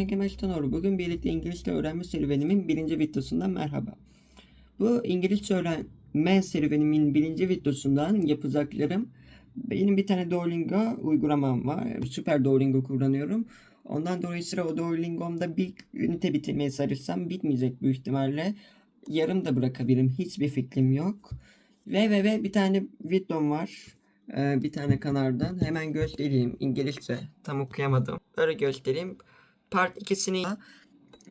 Ben Egemen Stanoğlu. Bugün birlikte İngilizce öğrenme serüvenimin birinci videosundan merhaba. Bu İngilizce öğrenme serüvenimin birinci videosundan yapacaklarım benim bir tane Duolingo uygulamam var. Süper Duolingo kullanıyorum. Ondan dolayı sıra o Duolingo'mda bir ünite bitirmeye çalışsam bitmeyecek büyük ihtimalle. Yarım da bırakabilirim. Hiçbir fikrim yok. Ve ve ve bir tane videom var. Ee, bir tane kanaldan. Hemen göstereyim. İngilizce. Tam okuyamadım. Böyle göstereyim. Part 2'sini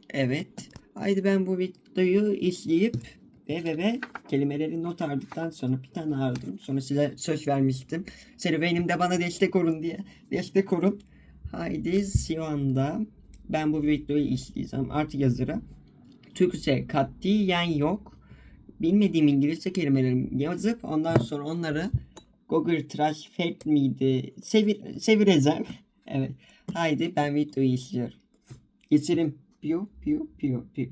Evet. Haydi ben bu videoyu izleyip ve ve ve kelimeleri not aldıktan sonra bir tane aldım. Sonra size söz vermiştim. Serüvenimde bana destek olun diye. Destek olun. Haydi şu anda ben bu videoyu izleyeceğim. Artı yazıra. Türkçe katiyen yok. Bilmediğim İngilizce kelimeleri yazıp ondan sonra onları Google Translate miydi? Sevir, sevireceğim. evet. Haydi ben videoyu izliyorum. It's in pew, pew, pew, pew.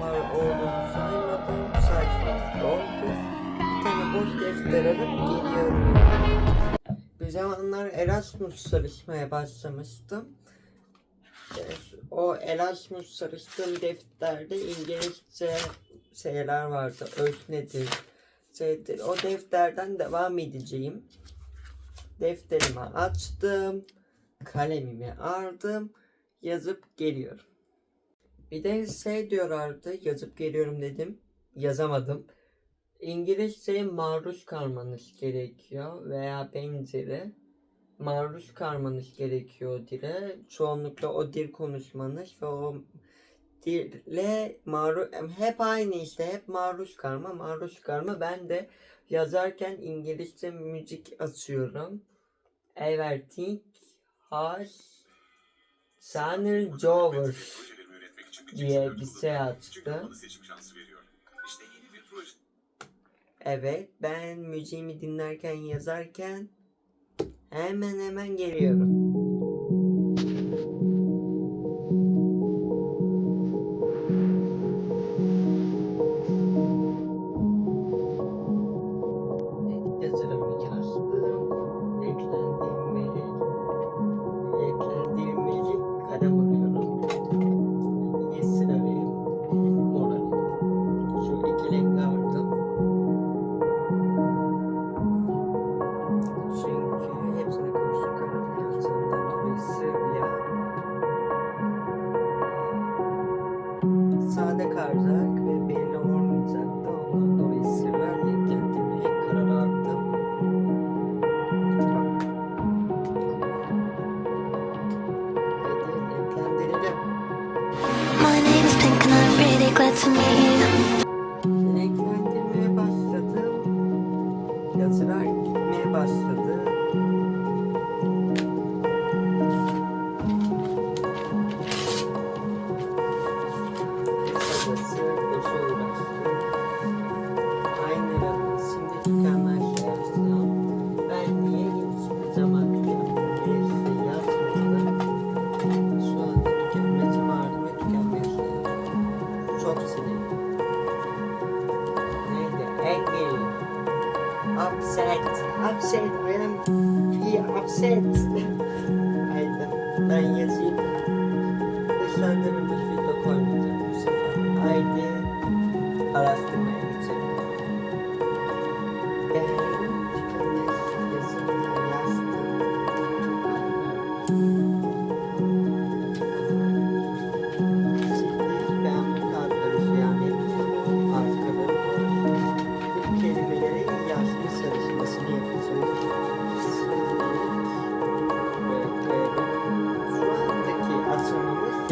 Var olduğunu saymadım. Sayfam oldu. Bir tane boş defter alıp geliyorum. Bir zamanlar Erasmus çalışmaya başlamıştım. O Erasmus çalıştığım defterde İngilizce şeyler vardı. Öznedir, şeydir. O defterden devam edeceğim. Defterimi açtım. Kalemimi aldım. Yazıp geliyorum. Bir de şey diyorlardı yazıp geliyorum dedim. Yazamadım. İngilizceye maruz kalmanız gerekiyor veya benzeri. Maruz kalmanız gerekiyor dile. Çoğunlukla o dil konuşmanız ve o dille maruz hep aynı işte hep maruz kalma maruz kalma. Ben de yazarken İngilizce müzik açıyorum. Everything has Channel Jovers diye bir şey açtı. Evet, ben müziğimi dinlerken yazarken hemen hemen geliyorum. Alayım. Şu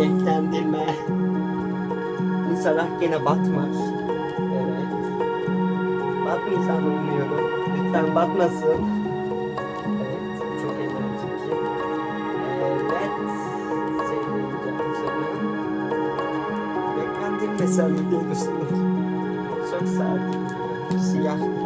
açılımımız renklendirme. İnşallah gene batmaz. Evet. Nisan umuyorum. Lütfen batmasın. Evet, çok eğlenceli. Evet, seviyorum canım mesele diye düşündüm. Çok beyaz. Siyah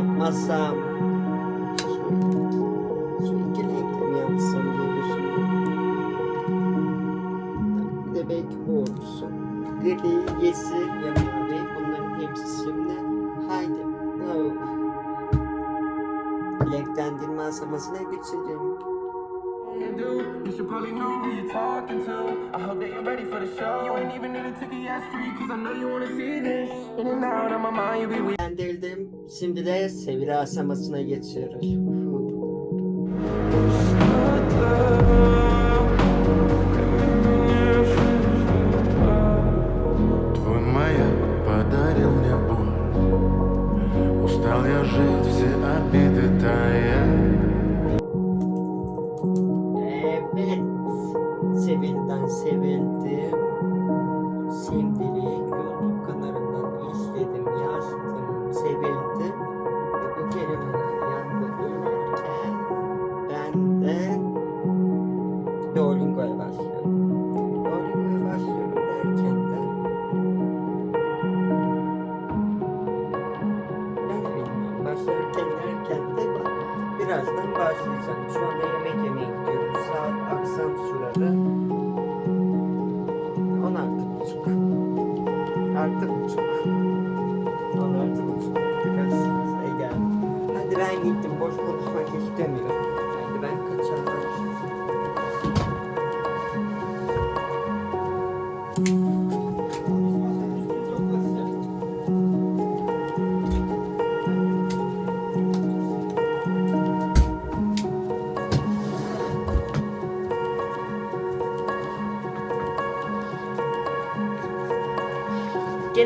yapmasam. İki renkli mi yapsam diye düşünüyorum. Bir de belki bu olsun. Gri, yeşil ve mavi. Bunların hepsi şimdi. Haydi. Oh. Renklendirme aşamasına geçelim you do. You should probably know who you're talking to. I hope that you're ready for the show. You ain't even need a ticket, yeah, it's free, cause I know you wanna see this. In and out of my mind, you be with Beğendirdim. Şimdi de seviri aşamasına geçiyoruz. Твой маяк подарил мне боль Устал я жить, все обиды тая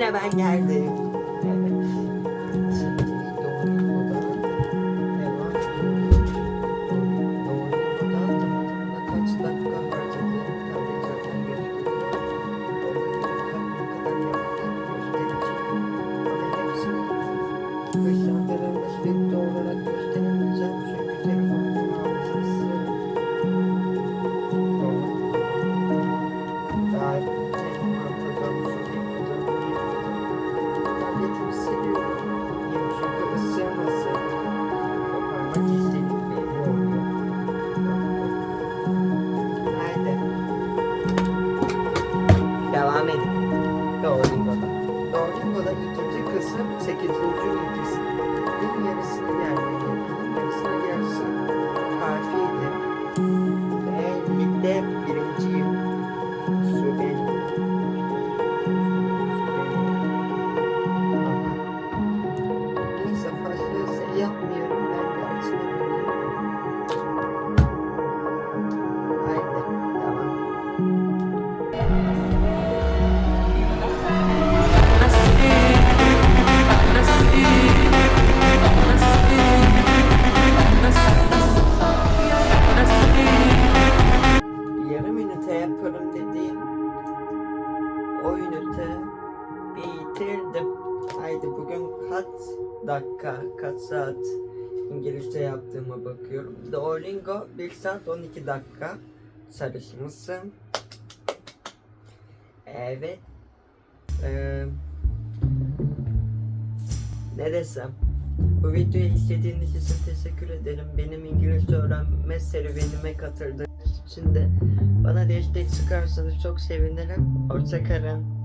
Gene ben Duolingo'da. Duolingo'da ikinci kısım 8. ünitesinin kaç saat İngilizce yaptığıma bakıyorum. Duolingo 1 saat 12 dakika çalışmışım. Evet. Ee, ne desem? Bu videoyu izlediğiniz için teşekkür ederim. Benim İngilizce öğrenme serüvenime katıldığınız için de bana destek çıkarsanız çok sevinirim. Hoşçakalın.